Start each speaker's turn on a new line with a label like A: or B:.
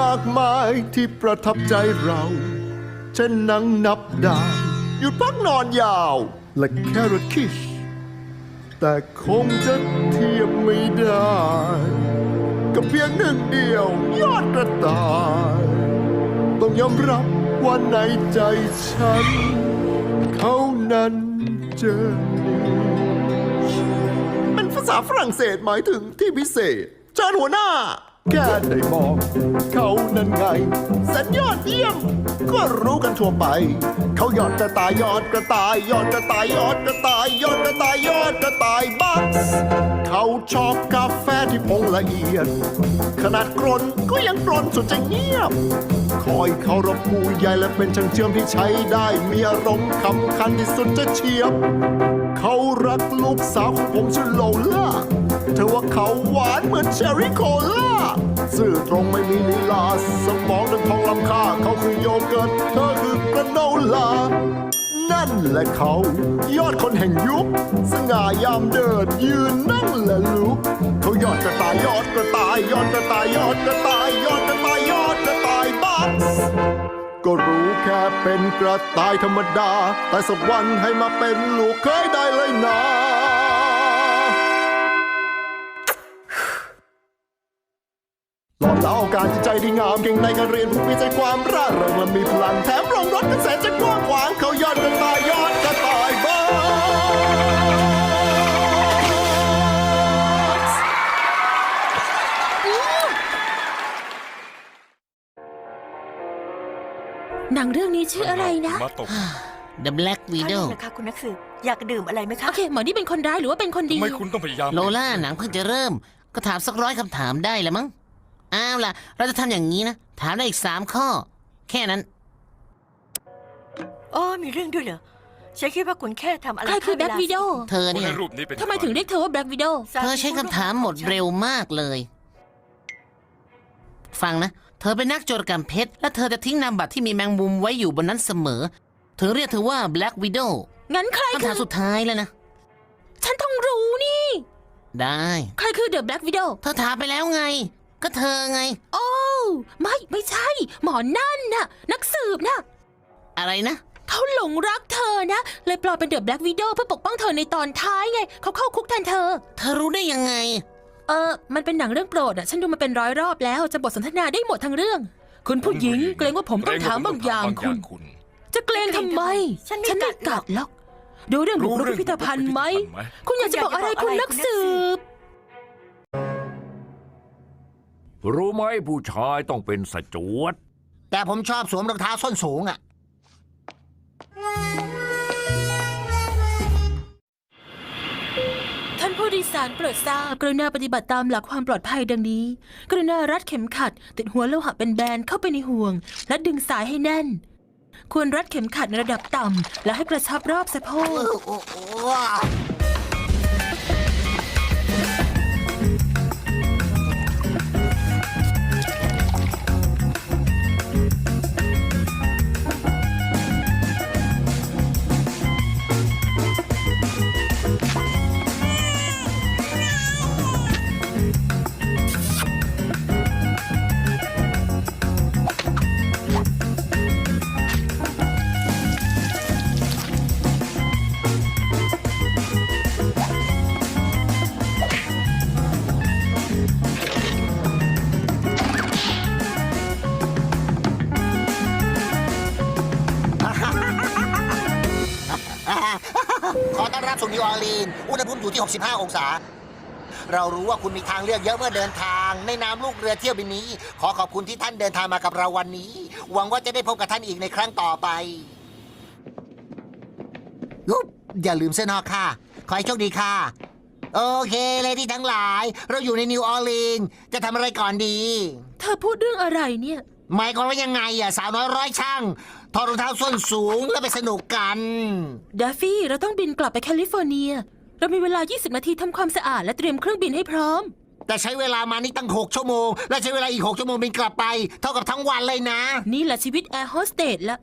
A: มากมายที่ประทับใจเราเช่นหนังนับดาวหยุดพักนอนยาว และแครอทคิช แต่คงจะเทียบไม่ได้ กับเพียงหนึ่งเดียวยอดกระต่าย ต้องยอมรับว่าในใจฉัน เขานั้นเจอเป็นภาษาฝรั่งเศสหมายถึงที่พิเศษเชิญหัวหน้า แค่ได้บอกเขานั้นไงแสนยอดเยี่ยม ก็รู้กันทั่วไป เขายอดกระต่ายยอดกระต่ายยอดกระต่ายยอดกระต่ายยอดกระต่ายยอดกระต่ายบัคส์เขาชอบกาแฟที่ผงละเอียด ขนาดกรนก็ยังกรนสุดจะเงียบ คอยเคารพผู้ใหญ่และเป็นช่างเชื่อมที่ใช้ได้ มีอารมณ์คำคันที่สุดจะเฉียบ เขารักลูกสาวของผมชื่อโลล่า เธอว่าเขาหวานเหมือนเชอร์รี่โคล่าสื่อตรงไม่มีลีลา สมองดังทองล้ำค่า เขาคือโยเกิร์ตเธอคือกระโนลา นั่นแหละเขา ยอดคนแห่งยุค สง่ายามเดินยืนนั่งและลุกเขายอดกระต่ายยอดกระต่ายยอดกระต่ายยอดกระต่ายยอดกระต่ายยอดกระต่ายบัส์ก็รู้แค่เป็นกระต่ายธรรมดา แต่สักวันให้มาเป็นลูกเคยได้ ดีงามเก่งในการเรียนผู้มีใจความร่าเริงและมีพลังแถมรองรถกระแสจะกว้างขวางเขายอดกระต่ายยอดกระต่ายบ้าส
B: หนังเรื่องนี้ชื่ออะไรนะ
C: มาตก
D: The Black
E: ท่าน
D: Widow
E: นะคะคุณนักสืบอยากดื่มอะไรไหมคะ
B: โอเค หมอนี่เป็นคนร้ายหรือว่าเป็นคนดี
C: ทำไมคุณต้องพยายาม
D: โลล่าหนังเพิ่งจะเริ่ม ก็ถามสักร้อยคำถามได้แล้วมั้ง อ้าวล่ะ เราจะทำอย่างนี้นะ ถามได้อีกสามข้อ แค่นั้น
E: อ๋อมีเรื่องด้วยเหรอฉันคิดว่าคุณแค่ทำอะไร
B: ใครคือแบ็
E: ฆ่า
B: ค
E: เวลา
B: วิดโอ
D: เธอ
C: คน
D: เนี่ย
C: ในรูปนี้เป็น
B: ทำไมถึงเรียกเธอว่าแบ็ควิดโอ
D: เธอใช้คำถามหมดเร็วมากเลย ฟังนะ เธอเป็นนักโจรกรรมเพชร และเธอจะทิ้งนามบัตรที่มีแมงมุมไว้อยู่บนนั้นเสมอ เธอเรียกเธอว่า Black Widow
B: งั้นใคร
D: คำ
B: คื
D: ถาม
B: อ
D: สุดท้ายแล้วนะ
B: ฉันต้องรู้นี่
D: ได้
B: ใครคือเดอะแบ็ควิดโอ
D: เธอถามไปแล้วไง ก็เธอไง
B: โอ้ไม่ไม่ใช่ หมอนั่นน่ะ นักสืบน่ะ
D: อะไรนะ
B: เขาหลงรักเธอนะ เลยปลอมเป็นเดอะแบ็ควิดโอเพื่อปกป้องเธอในตอนท้ายไง เขาเข้าคุกแทนเธอ
D: เธอรู้ได้ยังไง
B: เออ มันเป็นหนังเรื่องโปรดอะ ฉันดูมาเป็นร้อยรอบแล้ว จะบทสนทนาได้หมดทั้งเรื่อง คุณผู้หญิงเกรงว่าผมต้องถามบางอย่างคุณ
C: คุณ
B: จะเกรงทำไม
E: ฉันไม่
B: ฉันไม่
E: กั
B: กั
E: ด
B: ด
E: ห
B: ห
E: ร
B: ร
E: อก
B: อก ดูเรื่องบุกรุก
C: รู้เรื่อง
B: พิพิธภัณฑ์ไหม
C: พิพิธภัณฑ์ไหม
B: คุณอยากจะบอกอะไรคุณนักสืบ
F: รู้ไหมผู้ชายต้องเป็นสจวต
D: แต่ผมชอบสวมรองเท้าส้นสูงอะ
B: ท่านผู้โดยสารโปรดทราบ กรุณาปฏิบัติตามหลักความปลอดภัยดังนี้ กรุณารัดเข็มขัด ติดหัวโลหะเป็นแบนเข้าไปในห่วง และดึงสายให้แน่น ควรรัดเข็มขัดในระดับต่ำและให้กระชับรอบสะโพก
G: ขอ ต้อนรับสู่นิวออร์ลีนส์อุณหภูมิอยู่ที่ 65 องศา เรารู้ว่าคุณมีทางเลือกเยอะเมื่อเดินทาง ในนามลูกเรือเที่ยวบินนี้ ขอขอบคุณที่ท่านเดินทางมากับเราวันนี้ หวังว่าจะได้พบกับท่านอีกในครั้งต่อไปยุบอย่าลืมเสื้อนอกค่ะ ขอให้โชคดีค่ะ โอเคเลยที่ทั้งหลาย เราอยู่ในนิวออร์ลีนส์จะทำอะไรก่อนดี
B: เธอพูดเรื่องอะไรเนี่ย
G: หมายความว่ายังไงอะสาวน้อยร้อยช่าง ถอดรองเท้าส้นสูงแล้วไปสนุกกัน
B: ดาฟฟี่เราต้องบินกลับไปแคลิฟอร์เนีย เรามีเวลา 20 นาทีทำความสะอาดและเตรียมเครื่องบินให้พร้อม
G: แต่ใช้เวลามานี่ตั้ง 6 ชั่วโมง และใช้เวลาอีก 6 ชั่วโมงบินกลับไป เท่ากับทั้งวันเลยนะ
B: นี่แหละชีวิตแอร์โฮสเตสละ